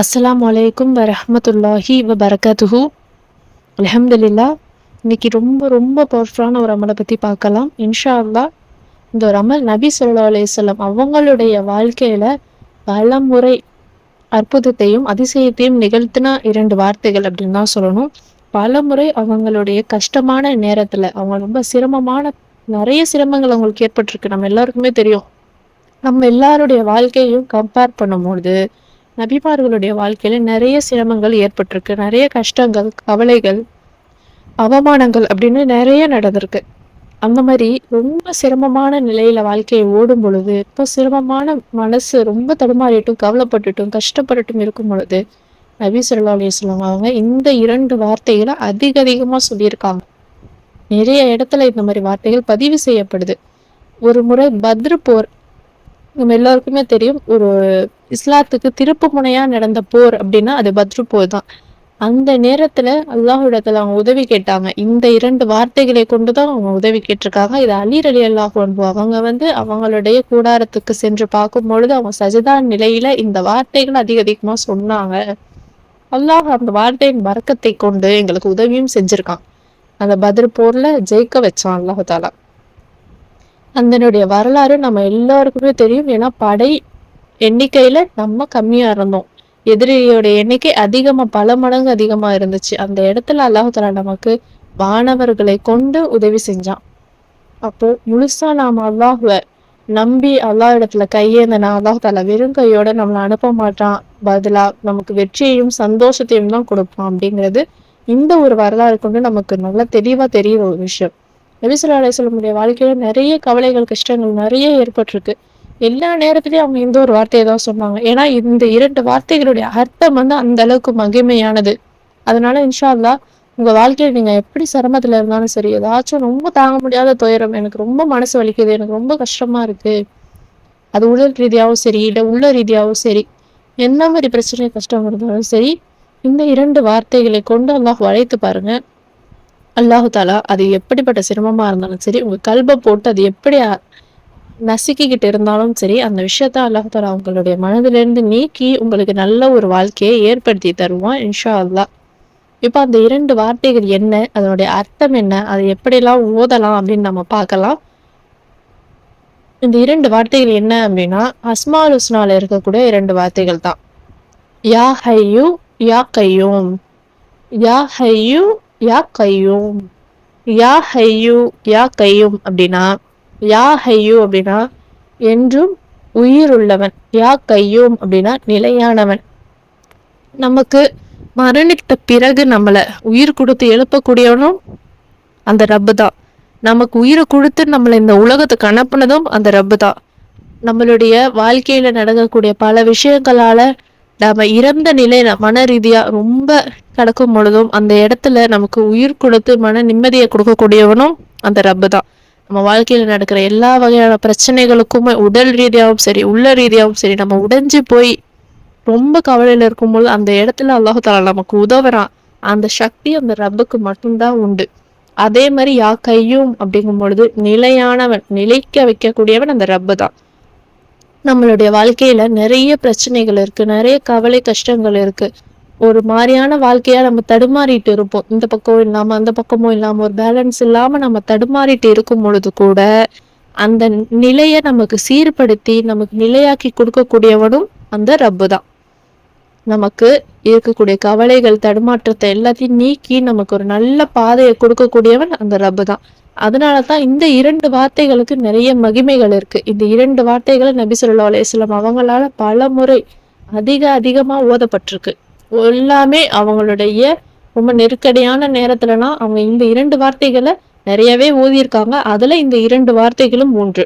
அஸ்லாம் வலைக்கும் வரமத்துல்லாஹி வ பரகாத்துஹு அலமதுல்லா இன்னைக்கு ரொம்ப ரொம்ப பவர்ஃபுல்லான ஒரு அமலை பற்றி பார்க்கலாம். இன்ஷா அல்லா இந்த ஒரு அமல் நபி சொல்லா அலையம் அவங்களுடைய வாழ்க்கையில் பல முறை அற்புதத்தையும் அதிசயத்தையும் நிகழ்த்தின இரண்டு வார்த்தைகள் அப்படின்னு தான் சொல்லணும். பல முறை அவங்களுடைய கஷ்டமான நேரத்தில் அவங்க ரொம்ப சிரமமான நிறைய சிரமங்கள் அவங்களுக்கு ஏற்பட்டிருக்கு. நம்ம எல்லாருக்குமே தெரியும். நம்ம எல்லாருடைய வாழ்க்கையும் கம்பேர் பண்ணும்போது நபிமார்களுடைய வாழ்க்கையில நிறைய சிரமங்கள் ஏற்பட்டிருக்கு. நிறைய கஷ்டங்கள் கவலைகள் அவமானங்கள் அப்படின்னு நிறைய நடந்திருக்கு. அந்த மாதிரி ரொம்ப சிரமமான நிலையில வாழ்க்கையை ஓடும் பொழுது இப்போ சிரமமான மனசு ரொம்ப தடுமாறிட்டும் கவலைப்பட்டுட்டும் கஷ்டப்பட்டுட்டும் இருக்கும் பொழுது நபி சொல்லா அலிஸ்லாம் அவங்க இந்த இரண்டு வார்த்தைகளை அதிக அதிகமா சொல்லியிருக்காங்க. நிறைய இடத்துல இந்த மாதிரி வார்த்தைகள் பதிவு செய்யப்படுது. ஒரு முறை பத்ரு போர் நம்ம எல்லாருக்குமே தெரியும். ஒரு இஸ்லாத்துக்கு திருப்பு முனையா நடந்த போர் அப்படின்னா அது பத்ரு போர் தான். அந்த நேரத்துல அல்லாஹிடத்துல அவங்க உதவி கேட்டாங்க. இந்த இரண்டு வார்த்தைகளை கொண்டுதான் அவங்க உதவி கேட்டிருக்காங்க. இது அலீர் அலி அல்லாஹ் அவங்க வந்து அவங்களுடைய கூடாரத்துக்கு சென்று பார்க்கும் பொழுது அவங்க சஜிதான் நிலையில இந்த வார்த்தைகள் அதிக அதிகமா சொன்னாங்க. அல்லாஹ் அந்த வார்த்தையின் வரக்கத்தை கொண்டு எங்களுக்கு உதவியும் செஞ்சிருக்கான். அந்த பத்ரு போர்ல ஜெயிக்க வச்சான் அல்லாஹு தாலா அதனுடைய வரலாறு நம்ம எல்லாருக்குமே தெரியும். ஏன்னா படை எண்ணிக்கையில நம்ம கம்மியா இருந்தோம். எதிரியோட எண்ணிக்கை அதிகமா பல மடங்கு அதிகமா இருந்துச்சு. அந்த இடத்துல அல்லாஹால நமக்கு வானவர்களை கொண்டு உதவி செஞ்சான். அப்போ முழுசா நாம அல்லாஹுவ நம்பி அல்லாஹ் இடத்துல கையேந்தனா அல்லாஹ் தாலா வெறும் கையோட நம்மளை அனுப்ப மாட்டான். பதிலா நமக்கு வெற்றியையும் சந்தோஷத்தையும் தான் கொடுப்பான் அப்படிங்கிறது இந்த ஒரு வரலாறு கொண்டு நமக்கு நல்லா தெளிவா தெரியுற ஒரு விஷயம். நபிசுல்லா அலிஸ்லமுடைய வாழ்க்கையில நிறைய கவலைகள் கஷ்டங்கள் நிறைய ஏற்பட்டிருக்கு. எல்லா நேரத்துலயும் அவங்க இந்த ஒரு வார்த்தையை தான் சொன்னாங்க. ஏன்னா இந்த இரண்டு வார்த்தைகளுடைய அர்த்தம் வந்து அந்த அளவுக்கு மகிமையானது. அதனால இன்ஷா அல்லா உங்க வாழ்க்கையில நீங்க எப்படி சிரமத்துல இருந்தாலும் சரி ஏதாச்சும் ரொம்ப தாங்க முடியாத துயரம் எனக்கு ரொம்ப மனசு வலிக்குது எனக்கு ரொம்ப கஷ்டமா இருக்கு. அது உடல் ரீதியாகவும் சரி இல்லை உள்ள ரீதியாகவும் சரி என்ன மாதிரி பிரச்சனை கஷ்டம் இருந்தாலும் சரி இந்த இரண்டு வார்த்தைகளை கொண்டு அல்லாஹ் வளைத்து பாருங்க. அல்லாஹு தாலா அது எப்படிப்பட்ட சிரமமா இருந்தாலும் சரி உங்க கல்பை போட்டு அது எப்படி நசுக்கிக்கிட்டு இருந்தாலும் சரி அந்த விஷயத்த அல்லாஹால அவங்களுடைய மனதிலிருந்து நீக்கி உங்களுக்கு நல்ல ஒரு வாழ்க்கையை ஏற்படுத்தி தருவான் இன்ஷா அல்லா இப்போ அந்த இரண்டு வார்த்தைகள் என்ன அதனுடைய அர்த்தம் என்ன அதை எப்படிலாம் ஓதலாம் அப்படின்னு நம்ம பார்க்கலாம். இந்த இரண்டு வார்த்தைகள் என்ன அப்படின்னா அஸ்மால் உஸ்னால இருக்கக்கூடிய இரண்டு வார்த்தைகள் தான். யா ஹையூ யா கையூம். யா ஹையூ யா கையும். யா ஹையூ யா கையும் அப்படின்னா யா ஹையூ அப்படின்னா என்றும் உயிர் உள்ளவன் யா கையூம் அப்படின்னா நிலையானவன். நமக்கு மரணித்த பிறகு நம்மளை உயிர் கொடுத்து எழுப்பக்கூடியவனும் அந்த ரப்பு தான். நமக்கு உயிரை கொடுத்து நம்மளை இந்த உலகத்துக்கு அனுப்புனதும் அந்த ரப்பு தான். நம்மளுடைய வாழ்க்கையில நடக்கக்கூடிய பல விஷயங்களால நம்ம இறந்த நிலையில மன ரீதியா ரொம்ப கிடக்கும் பொழுதும் அந்த இடத்துல நமக்கு உயிர் கொடுத்து மன நிம்மதியை கொடுக்கக்கூடியவனும் அந்த ரப்பு தான். நம்ம வாழ்க்கையில நடக்கிற எல்லா வகையான பிரச்சனைகளுக்குமே உடல் ரீதியாகவும் சரி உள்ள ரீதியாகவும் சரி நம்ம உடைஞ்சு போய் ரொம்ப கவலையில இருக்கும்போது அந்த இடத்துல அல்லாஹு நமக்கு உதவுறான். அந்த சக்தி அந்த ரப்புக்கு மட்டும்தான் உண்டு. அதே மாதிரி யா கையும் அப்படிங்கும் பொழுது நிலையானவன் நிலைக்க வைக்கக்கூடியவன் அந்த ரப்பு தான். நம்மளுடைய வாழ்க்கையில நிறைய பிரச்சனைகள் இருக்கு நிறைய கவலை கஷ்டங்கள் இருக்கு. ஒரு மாதிரியான வாழ்க்கையா நம்ம தடுமாறிட்டு இருப்போம். இந்த பக்கம் இல்லாம அந்த பக்கமும் இல்லாம ஒரு பேலன்ஸ் இல்லாம நம்ம தடுமாறிட்டு இருக்கும் பொழுது கூட அந்த நிலையை நமக்கு சீர்படுத்தி நமக்கு நிலையாக்கி கொடுக்கக்கூடியவனும் அந்த ரப்பு தான். நமக்கு இருக்கக்கூடிய கவலைகள் தடுமாற்றத்தை எல்லாத்தையும் நீக்கி நமக்கு ஒரு நல்ல பாதையை கொடுக்கக்கூடியவன் அந்த ரப்பு தான். அதனால தான் இந்த இரண்டு வார்த்தைகளுக்கு நிறைய மகிமைகள் இருக்கு. இந்த இரண்டு வார்த்தைகளை நபி சொல்லா அலையம் அவங்களால பல முறை அதிக அதிகமா ஓதப்பட்டிருக்கு. எல்லாமே அவங்களுடைய ரொம்ப நெருக்கடியான நேரத்துலலாம் அவங்க இந்த இரண்டு வார்த்தைகளை நிறையவே ஓதியிருக்காங்க அதுல இந்த இரண்டு வார்த்தைகளும் ஒன்று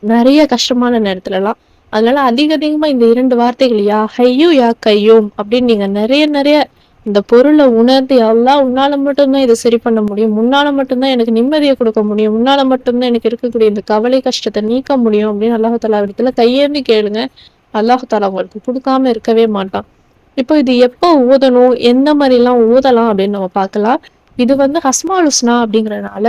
நிறைய கஷ்டமான நேரத்துலலாம். அதனால அதிக அதிகமா இந்த இரண்டு வார்த்தைகள் யா ஹையோ யா கையோம் அப்படின்னு நீங்க நிறைய நிறைய இந்த பொருளை உணர்ந்து எல்லாம் உன்னால மட்டும்தான் இதை சரி பண்ண முடியும். முன்னால மட்டும்தான் எனக்கு நிம்மதியை கொடுக்க முடியும். முன்னால மட்டும்தான் எனக்கு இருக்கக்கூடிய இந்த கவலை கஷ்டத்தை நீக்க முடியும் அப்படின்னு அல்லாஹு தாலா இடத்துல கையேந்து கேளுங்க. அல்லாஹு தாலா உங்களுக்கு கொடுக்காம இருக்கவே மாட்டான். இப்போ இது எப்போ ஊதணும்? எந்த மாதிரிலாம் ஊதலாம் அப்படின்னு நம்ம பார்க்கலாம். இது வந்து ஹஸ்மாலுஸ்னா அப்படிங்கறதுனால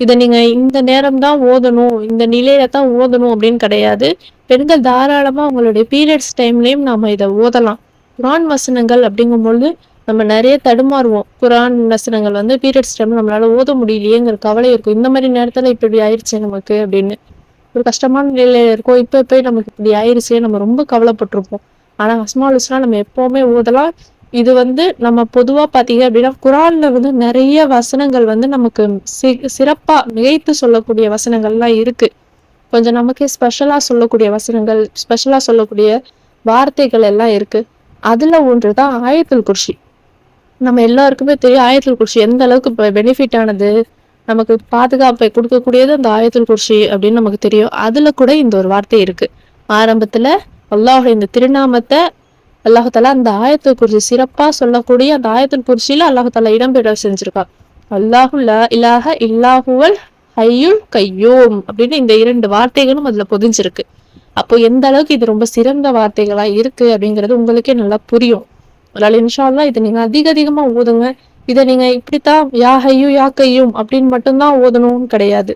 இதை நீங்க இந்த நேரம் தான் ஓதணும் இந்த நிலையில தான் ஓதணும் அப்படின்னு கிடையாது. பெண்கள் தாராளமா அவங்களுடைய பீரியட்ஸ் டைம்லயும் நாம இதை ஓதலாம் குரான் வசனங்கள் அப்படிங்கும்பொழுது நம்ம நிறைய தடுமாறுவோம். குரான் வசனங்கள் வந்து பீரியட்ஸ் டைம் நம்மளால ஓத முடியலையேங்கிற கவலை இருக்கும். இந்த மாதிரி நேரத்துல இப்படி ஆயிடுச்சு நமக்கு அப்படின்னு. ஒரு கஷ்டமான நிலையில இருக்கோம். இப்ப போய் நமக்கு இப்படி ஆயிடுச்சு நம்ம ரொம்ப கவலைப்பட்டிருப்போம். ஆனால் அஸ்மாலுஸ்லாம் நம்ம எப்போவுமே ஓதலாம். இது வந்து நம்ம பொதுவாக பார்த்தீங்க அப்படின்னா குரான்ல வந்து நிறைய வசனங்கள் வந்து நமக்கு சி சிறப்பாக மிகைத்து சொல்லக்கூடிய வசனங்கள்லாம் இருக்கு. கொஞ்சம் நமக்கே ஸ்பெஷலாக சொல்லக்கூடிய வசனங்கள் ஸ்பெஷலாக சொல்லக்கூடிய வார்த்தைகள் எல்லாம் இருக்கு. ஒன்று தான் ஆயத்தில் குர்ஷி. நம்ம எல்லாருக்குமே தெரியும் ஆயத்தில் குர்ஷி எந்த அளவுக்கு பெனிஃபிட் ஆனது நமக்கு பாதுகாப்பை கொடுக்கக்கூடியது அந்த ஆயத்தில் குர்ஷி அப்படின்னு நமக்கு தெரியும். அதில் கூட இந்த ஒரு வார்த்தை இருக்கு. ஆரம்பத்தில் அல்லாஹ் இந்த திருநாமத்தை அல்லாஹால அந்த ஆயத்துல் குறிச்சி சிறப்பா சொல்லக்கூடிய அந்த ஆயத்துல் குறிச்சியில அல்லாஹால இடம்பெற செஞ்சிருக்கா. அல்லாஹுல்ல இலாஹ இல்லாஹுவல் ஹையுல் கையோம் அப்படின்னு இந்த இரண்டு வார்த்தைகளும் அதுல பொதிஞ்சிருக்கு. அப்போ எந்த அளவுக்கு இது ரொம்ப சிறந்த வார்த்தைகளா இருக்கு அப்படிங்கிறது உங்களுக்கே நல்லா புரியும். அதனால இன்ஷால்லா இதை நீங்க அதிக அதிகமா ஓதுங்க. இதை நீங்க இப்படித்தான் யா ஹையும் யா கையும் அப்படின்னு மட்டும்தான் ஓதணும்னு கிடையாது.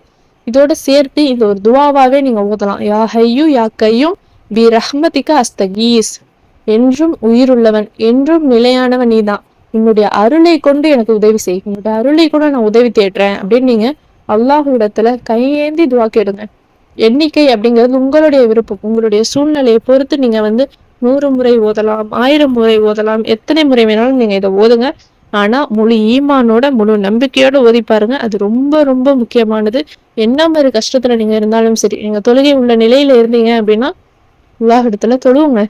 இதோட சேர்த்து இது ஒரு துவாவாவே நீங்க ஓதலாம். யா ஹையும் யா கையும் பி ரஹ்மதிக்க அஸ்தகீஸ். என்றும் உயிருள்ளவன் என்றும் நிலையானவன் நீதான் உன்னுடைய அருளை கொண்டு எனக்கு உதவி செய். உன்னுடைய அருளை கூட நான் உதவி தேடுறேன். அப்படின்னு நீங்க அல்லாஹுடத்துல கையேந்தி துவா கேடுங்க எண்ணிக்கை அப்படிங்கிறது உங்களுடைய விருப்பம். உங்களுடைய சூழ்நிலையை பொறுத்து நீங்க வந்து நூறு முறை ஓதலாம் ஆயிரம் முறை ஓதலாம் எத்தனை முறை வேணாலும் நீங்க இதை ஓதுங்க. ஆனா முழு ஈமானோட முழு நம்பிக்கையோட ஓதி பாருங்க. அது ரொம்ப ரொம்ப முக்கியமானது. என்ன மாதிரி கஷ்டத்துல நீங்க இருந்தாலும் சரி நீங்க தொழுகை உள்ள நிலையில இருந்தீங்க அப்படின்னா உலகத்துல தொழுவுங்க.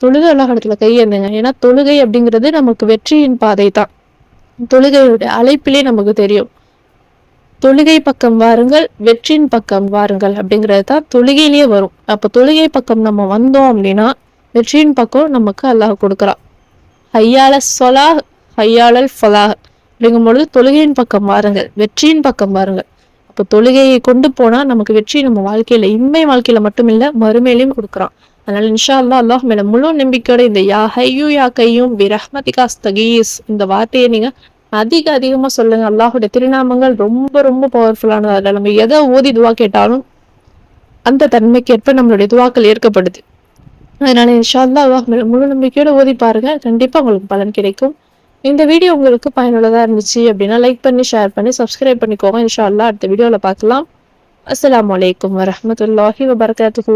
தொழுகை உலகத்துல கையேந்துங்க ஏன்னா தொழுகை அப்படிங்கிறது நமக்கு வெற்றியின் பாதை தான் தொழுகையுடைய அழைப்பிலே நமக்கு தெரியும். தொழுகை பக்கம் வாருங்கள் வெற்றியின் பக்கம் வாருங்கள் அப்படிங்கிறது தான் தொழுகையிலேயே வரும். அப்போ தொழுகை பக்கம் நம்ம வந்தோம் அப்படின்னா வெற்றியின் பக்கம் நமக்கு அல்லாஹ் கொடுக்குறான். ஹையால சொலா ஹையாளல் ஃபலாஹ். அப்படிங்கும் பொழுது தொழுகையின் பக்கம் வாருங்கள் வெற்றியின் பக்கம் வாருங்கள். அப்போ தொழுகையை கொண்டு போனா நமக்கு வெற்றி நம்ம வாழ்க்கையில இன்மை வாழ்க்கையில மட்டும் இல்லை மறுமையிலையும் கொடுக்குறான். அதனால இன்ஷா அல்லா அல்லாஹ் மேல முழு நம்பிக்கையோட இந்த யா ஹையூ யா கையும் பிரஹ்மதிகா ஸ்தகீஸ் இந்த வார்த்தையை நீங்க அதிக அதிகமா சொல்லுங்க. அல்லாஹுடைய திருநாமங்கள் ரொம்ப ரொம்ப பவர்ஃபுல்லானது அதில் நம்ம எதை ஓதி துவா கேட்டாலும் அந்த தன்மைக்கேற்ப நம்மளுடைய துவாக்கள் ஏற்கப்படுது. அதனால இன்ஷா அல்லாஹ் முழு நம்பிக்கையோட ஓதி பாருங்க. கண்டிப்பா உங்களுக்கு பலன் கிடைக்கும். இந்த வீடியோ உங்களுக்கு பயனுள்ளதாக இருந்துச்சு அப்படின்னா லைக் பண்ணி ஷேர் பண்ணி சப்ஸ்கிரைப் பண்ணிக்கோங்க. இன்ஷா அல்லா அடுத்த வீடியோவில் பார்க்கலாம். அஸ்லாம் வலைக்கம் வரமத்துல்லாஹி வபர்காத்துக்கு